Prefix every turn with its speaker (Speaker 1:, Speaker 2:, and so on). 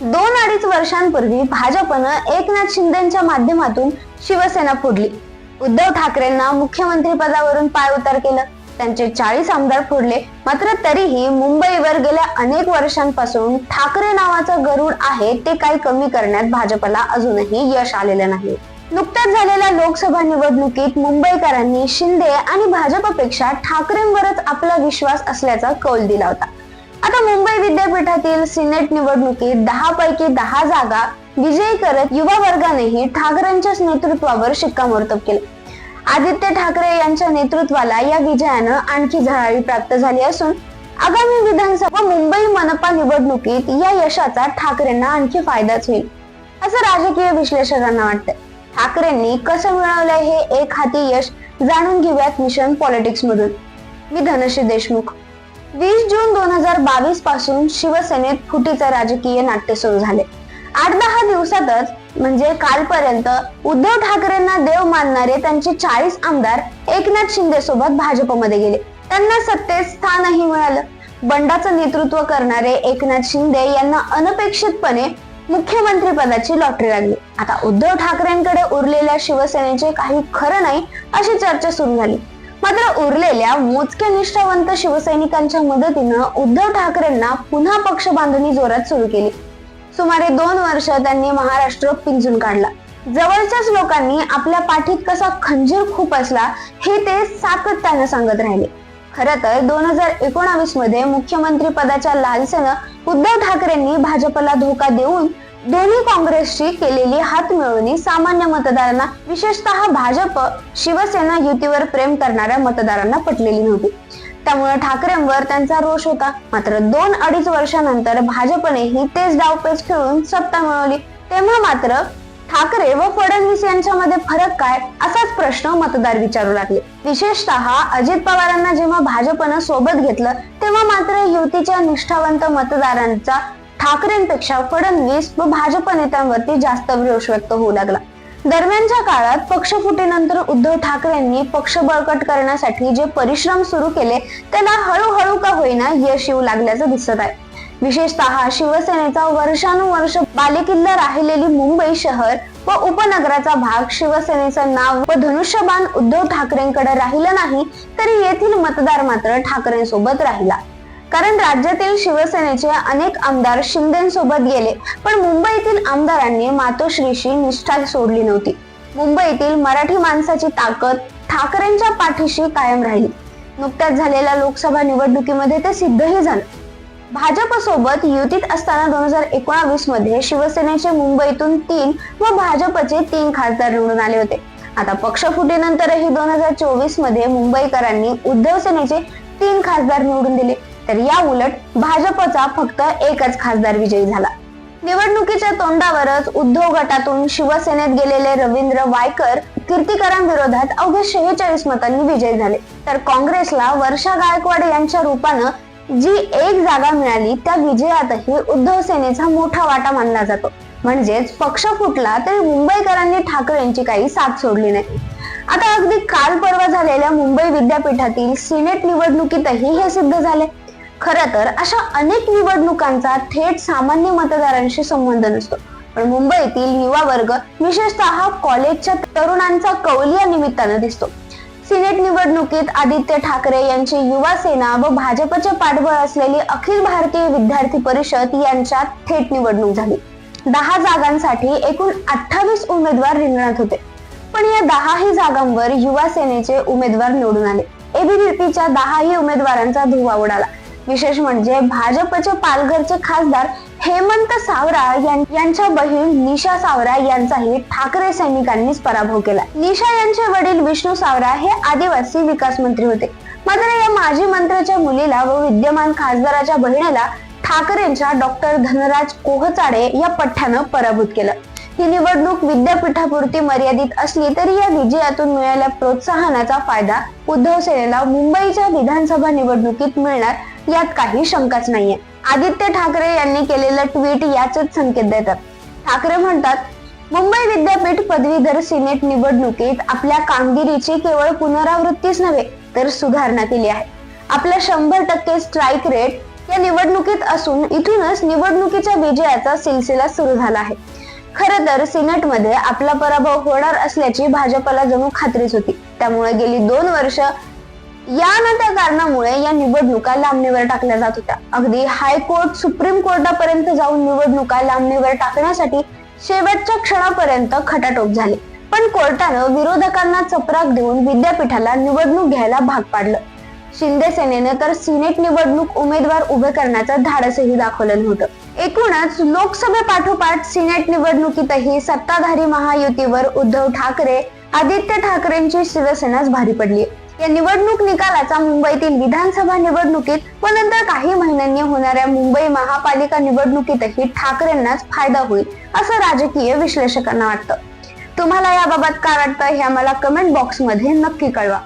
Speaker 1: दोन अडीच वर्षांपूर्वी भाजपनं एकनाथ शिंदेच्या माध्यमातून शिवसेना फोडली. उद्धव ठाकरेंना मुख्यमंत्री पदावरून पाय उतार केलं. त्यांचे चाळीस आमदार फोडले. मात्र तरीही मुंबईवर गेल्या अनेक वर्षांपासून ठाकरे नावाचं गरुड आहे ते काही कमी करण्यात भाजपला अजूनही यश आलेलं नाही. नुकत्याच झालेल्या लोकसभा निवडणुकीत मुंबईकरांनी शिंदे आणि भाजपपेक्षा ठाकरेंवरच आपला विश्वास असल्याचा कौल दिला होता. आता मुंबई विद्यापीठातील सिनेट निवडणुकीत दहा पैकी दहा जागा विजयी करत युवा वर्गानेही ठाकरेंच्याच नेतृत्वावर शिक्कामोर्तब केलं. आदित्य ठाकरे यांच्या नेतृत्वाला या विजयानं आणखी झळाळी प्राप्त झाली असून आगामी विधानसभा मुंबई मनपा निवडणुकीत या यशाचा ठाकरेंना आणखी फायदाच होईल असं राजकीय विश्लेषकांना वाटतं ठाकरेंनी कसं मिळवलंय हे एक हाती यश जाणून घेऊयात मिशन पॉलिटिक्स मधून मी धनश्री देशमुख. वीस जून दोन हजार बावीसपासून शिवसेनेत फुटीचे राजकीय नाट्य सुरू झाले. आठ दहा दिवसातच म्हणजे कालपर्यंत उद्धव ठाकरेंना देव मानणारे त्यांचे चाळीस आमदार एकनाथ शिंदे सोबत भाजपमध्ये गेले. त्यांना सत्तेत स्थानही मिळालं. बंडाचं नेतृत्व करणारे एकनाथ शिंदे यांना अनपेक्षितपणे मुख्यमंत्री पदाची लॉटरी लागली. आता उद्धव ठाकरेंकडे उरलेल्या शिवसेनेचे काही खरं नाही अशी चर्चा सुरू झाली. मात्र उरलेल्या मोजक्या निष्ठावंत शिवसैनिकांच्या मदतीनं उद्धव ठाकरेंना पुन्हा पक्ष बांधणी जोरात सुरू केली. सुमारे दोन वर्ष त्यांनी महाराष्ट्र पिंजून काढला. जवळच्याच लोकांनी आपल्या पाठीत कसा खंजीर खूप असला हे ते सातत्यानं सांगत राहिले. खर तर दोन हजार एकोणावीसमध्ये मुख्यमंत्री पदाच्या लालसेनं उद्धव ठाकरेंनी भाजपला धोका देऊन दोन्ही काँग्रेसची केलेली हातमिळवणी सामान्य मतदारांना विशेषतः भाजप शिवसेना युतीवर प्रेम करणाऱ्या मतदारांना पटलेली नव्हती. त्यामुळे ठाकरेंवर त्यांचा रोष होता. मात्र दोन अडीच वर्षानंतर भाजपनेही तेच डावपेच खेळून सत्ता मिळवली. तेव्हा मात्र ठाकरे व फडणवीस यांच्यामध्ये फरक काय असाच प्रश्न मतदार विचारू लागले. विशेषतः अजित पवारांना जेव्हा भाजपनं सोबत घेतलं तेव्हा मात्र युतीच्या निष्ठावंत मतदारांचा ठाकरेंपेक्षा फडणवीस व भाजप नेत्यांवरती जास्त रोष व्यक्त होऊ लागला. दरम्यानच्या काळात पक्षफुटीनंतर उद्धव ठाकरेंनी पक्ष बळकट करण्यासाठी जे परिश्रम सुरू केले त्याला हळूहळू का होईना यश येऊ लागल्याचं दिसत आहे. विशेषतः शिवसेनेचा वर्षानुवर्ष बालेकिल्ला राहिलेली मुंबई शहर व उपनगराचा भाग शिवसेनेचं नाव व धनुष्यबाण उद्धव ठाकरेंकडे राहिलं नाही तरी येथील मतदार मात्र ठाकरेंसोबत राहिला. कारण राज्यातील शिवसेनेचे अनेक आमदार शिंदेसोबत गेले पण मुंबईतील आमदारांनी मातोश्रीशी निष्ठा सोडली नव्हती. मुंबईतील मराठी माणसाची ताकद ठाकरेंच्या पाठीशी कायम राहिली. नुकत्याच झालेल्या लोकसभा निवडणुकीमध्ये ते सिद्धही झालं. भाजप सोबत युतीत असताना दोन हजार एकोणावीसमध्ये शिवसेनेचे मुंबईतून तीन व भाजपचे तीन खासदार निवडून आले होते. आता पक्षफुटीनंतरही दोन हजार चोवीसमध्ये मुंबईकरांनी उद्धव सेनेचे तीन खासदार निवडून दिले. तर या उलट भाजपचा फक्त एकच खासदार विजयी झाला. निवडणुकीच्या तोंडावरच उद्धव गटातून शिवसेनेत गेलेले रवींद्र वायकर कीर्तिकरांविरोधात अवघ्या शेहेचाळीस मतांनी विजयी झाले. तर काँग्रेसला वर्षा गायकवाड यांच्या रूपानं जी एक जागा मिळाली त्या विजयातही उद्धव सेनेचा मोठा वाटा मानला जातो. म्हणजेच पक्ष फुटला तरी मुंबईकरांनी ठाकरेंची काही साथ सोडली नाही. आता अगदी काल परवा झालेल्या मुंबई विद्यापीठातील सिनेट निवडणुकीतही हे सिद्ध झाले. खर तर अशा अनेक निवडणुकांचा थेट सामान्य मतदारांशी संबंध नसतो पण मुंबईतील युवा वर्ग विशेषतः कॉलेजच्या तरुणांचा कौल या निमित्तानं दिसतो. सिनेट निवडणुकीत आदित्य ठाकरे यांची युवा सेना व भाजपचे पाठबळ असलेली अखिल भारतीय विद्यार्थी परिषद यांच्यात थेट निवडणूक झाली. दहा जागांसाठी एकूण अठ्ठावीस उमेदवार रिंगणात होते. पण या दहाही जागांवर युवा सेनेचे उमेदवार निवडून आले. एबीव्हीपीच्या दहाही उमेदवारांचा धुवा उडाला. विशेष म्हणजे भाजपचे पालघरचे खासदार हेमंत सावरा यांच्या बहीण निशा सावरा यांचाही ठाकरे सैनिकांनीच पराभव केला. निशा यांचे वडील विष्णू सावरा हे आदिवासी विकास मंत्री होते. मात्र या माजी मंत्र्याच्या मुलीला व विद्यमान खासदाराच्या बहिणीला ठाकरेंच्या डॉक्टर धनराज कोहचाडे या पठ्ठ्यानं पराभूत केलं. ही निवडणूक विद्यापीठापुरती मर्यादित असली तरी या विजयातून मिळाल्या प्रोत्साहनाचा फायदा उद्धव सेनेला मुंबईच्या विधानसभा निवडणुकीत मिळणार यात काही शंकाच नाहीये. आदित्य ठाकरे यांनी केलेलं ट्विट याच संकेत देतात. ठाकरे म्हणतात मुंबई विद्यापीठ पदवीधर सिनेट निवडणुकीत आपल्या कामगिरीची केवळ पुनरावृत्तीच नव्हे तर सुधारणा केली आहे. आपला शंभर टक्के स्ट्राईक रेट या निवडणुकीत असून इथूनच निवडणुकीच्या विजयाचा सिलसिला सुरू झाला आहे. खर तर सिनेटमध्ये आपला पराभव होणार असल्याची भाजपला जणू खात्रीच होती. त्यामुळे गेली दोन वर्ष यानंतर कारणामुळे या निवडणुका लांबणीवर टाकल्या जात होत्या. अगदी हायकोर्ट सुप्रीम कोर्टापर्यंत जाऊन निवडणुका लांबणीवर टाकण्यासाठी शेवटच्या क्षणापर्यंत खटाटोप झाले. पण कोर्टानं विरोधकांना चपराक देऊन विद्यापीठाला निवडणूक घ्यायला भाग पाडलं. शिंदे सेनेने तर सिनेट निवडणूक उमेदवार उभे करण्याचं धाडसही दाखवलं नव्हतं. एकूणच लोकसभेपाठोपाठ सिनेट निवडणुकीतही सत्ताधारी महायुतीवर उद्धव ठाकरे आदित्य ठाकरेंची शिवसेनाच भारी पडली या निवडणूक निकालाचा मुंबईतील विधानसभा निवडणुकीत व नंतर काही महिन्यांनी होणाऱ्या मुंबई महापालिका निवडणुकीतही ठाकरेंनाच फायदा होईल असं राजकीय विश्लेषकांना वाटतं. तुम्हाला याबाबत काय वाटतं हे आम्हाला कमेंट बॉक्समध्ये नक्की कळवा.